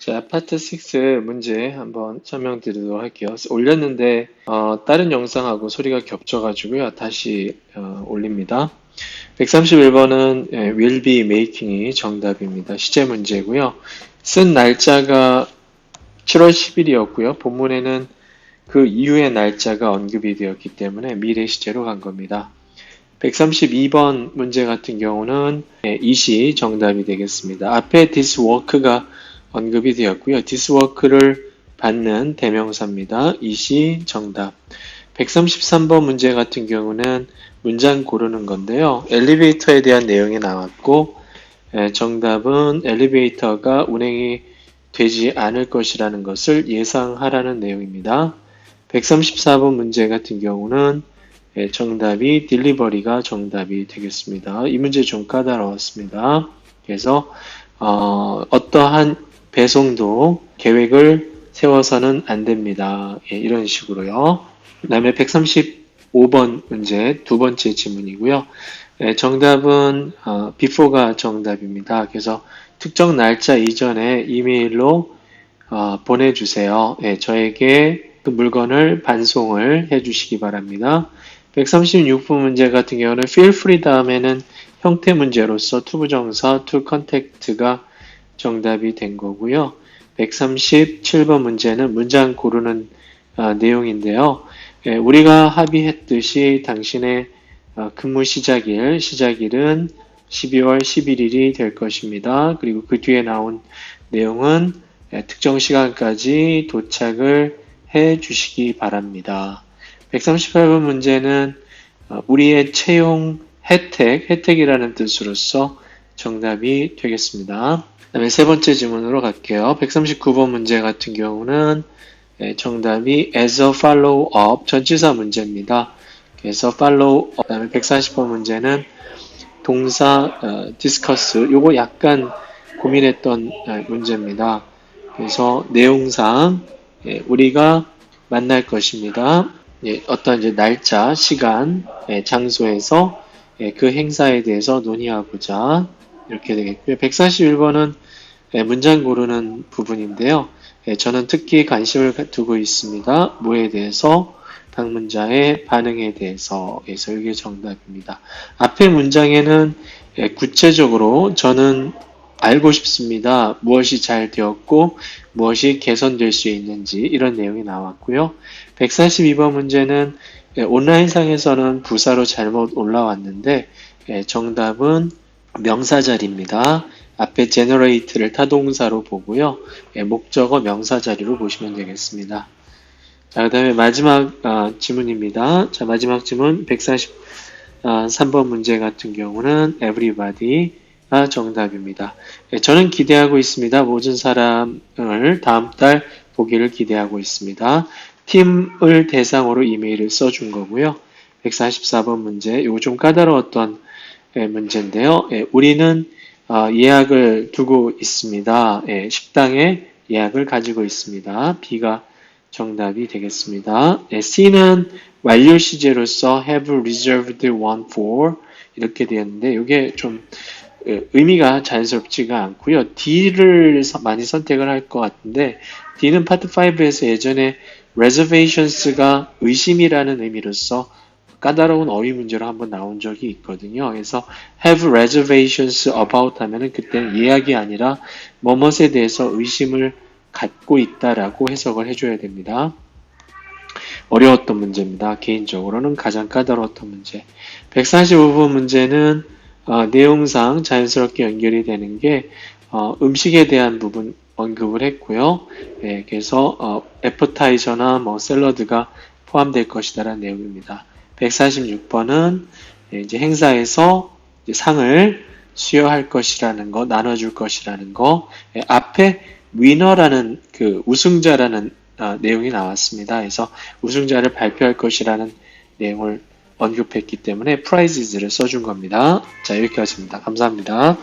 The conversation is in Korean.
자, 파트 6 문제 한번 설명드리도록 할게요. 올렸는데 어, 다른 영상하고 소리가 겹쳐가지고요. 다시 어, 올립니다. 131번은 예, will be making이 정답입니다. 시제 문제고요. 쓴 날짜가 7월 10일이었고요. 본문에는 그 이후의 날짜가 언급이 되었기 때문에 미래 시제로 간 겁니다. 132번 문제 같은 경우는 예, 이시 정답이 되겠습니다. 앞에 this work가 언급이 되었고요. work를 받는 대명사입니다. 이시 정답. 133번 문제 같은 경우는 문장 고르는 건데요. 엘리베이터에 대한 내용이 나왔고 예, 정답은 엘리베이터가 운행이 되지 않을 것이라는 것을 예상하라는 내용입니다. 134번 문제 같은 경우는 예, 정답이 딜리버리가 정답이 되겠습니다. 이 문제 좀 까다로웠습니다. 그래서 어, 어떠한 배송도 계획을 세워서는 안 됩니다. 예, 이런 식으로요. 그 다음에 135번 문제 두 번째 질문이고요. 예, 정답은 어, before가 정답입니다. 그래서 특정 날짜 이전에 이메일로 어, 보내주세요. 예, 저에게 그 물건을 반송을 해주시기 바랍니다. 136분 문제 같은 경우는 feel free 다음에는 형태 문제로서 투부정사 to contact가 정답이 된 거고요. 137번 문제는 문장 고르는 아, 내용인데요. 예, 우리가 합의했듯이 당신의 아, 근무 시작일, 시작일은 12월 11일이 될 것입니다. 그리고 그 뒤에 나온 내용은 예, 특정 시간까지 도착을 해 주시기 바랍니다. 138번 문제는 어, 우리의 채용 혜택, 혜택이라는 뜻으로서 정답이 되겠습니다. 다음에 세 번째 질문으로 갈게요. 139번 문제 같은 경우는 예, 정답이 as a follow up 전치사 문제입니다. 그래서 follow up 다음에 140번 문제는 동사 어, discuss 요거 약간 고민했던 어, 문제입니다. 그래서 내용상 예, 우리가 만날 것입니다. 예, 어떤 이제 날짜, 시간, 예, 장소에서 예, 그 행사에 대해서 논의하고자 이렇게 되겠고요. 141번은 예, 문장 고르는 부분인데요. 예, 저는 특히 관심을 두고 있습니다. 뭐에 대해서? 방문자의 반응에 대해서. 그래서 이게 정답입니다. 앞에 문장에는 예, 구체적으로 저는 알고 싶습니다. 무엇이 잘 되었고 무엇이 개선될 수 있는지 이런 내용이 나왔고요. 142번 문제는 온라인상에서는 부사로 잘못 올라왔는데 정답은 명사자리입니다. 앞에 generate를 타동사로 보고요. 예, 목적어 명사자리로 보시면 되겠습니다. 자, 그 다음에 마지막 아, 지문입니다. 자, 마지막 지문 143번 문제 같은 경우는 everybody가 정답입니다. 예, 저는 기대하고 있습니다. 모든 사람을 다음 달 보기를 기대하고 있습니다. 팀을 대상으로 이메일을 써준 거고요. 144번 문제, 좀 까다로웠던 예, 문제인데요. 예, 우리는 어, 예약을 두고 있습니다. 예, 식당에 예약을 가지고 있습니다. B가 정답이 되겠습니다. 예, C는 완료 시제로서 have reserved one for 이렇게 되었는데 이게 좀 예, 의미가 자연스럽지가 않고요. D를 많이 선택을 할 것 같은데 D는 파트 5에서 예전에 reservations가 의심이라는 의미로서 까다로운 어휘 문제로 한번 나온 적이 있거든요. 그래서 have reservations about 하면은 그때는 예약이 아니라 뭐뭇에 대해서 의심을 갖고 있다라고 해석을 해줘야 됩니다. 어려웠던 문제입니다. 개인적으로는 가장 까다로웠던 문제. 145번 문제는 어, 내용상 자연스럽게 연결이 되는 게 어, 음식에 대한 부분 언급을 했고요. 네, 그래서 어, 애프타이저나 뭐 샐러드가 포함될 것이다라는 내용입니다. 146번은 이제 행사에서 이제 상을 수여할 것이라는 거, 나눠줄 것이라는 거, 예, 앞에 위너라는 그 우승자라는 어, 내용이 나왔습니다. 그래서 우승자를 발표할 것이라는 내용을 언급했기 때문에 prizes를 써준 겁니다. 자, 여기까지입니다. 감사합니다.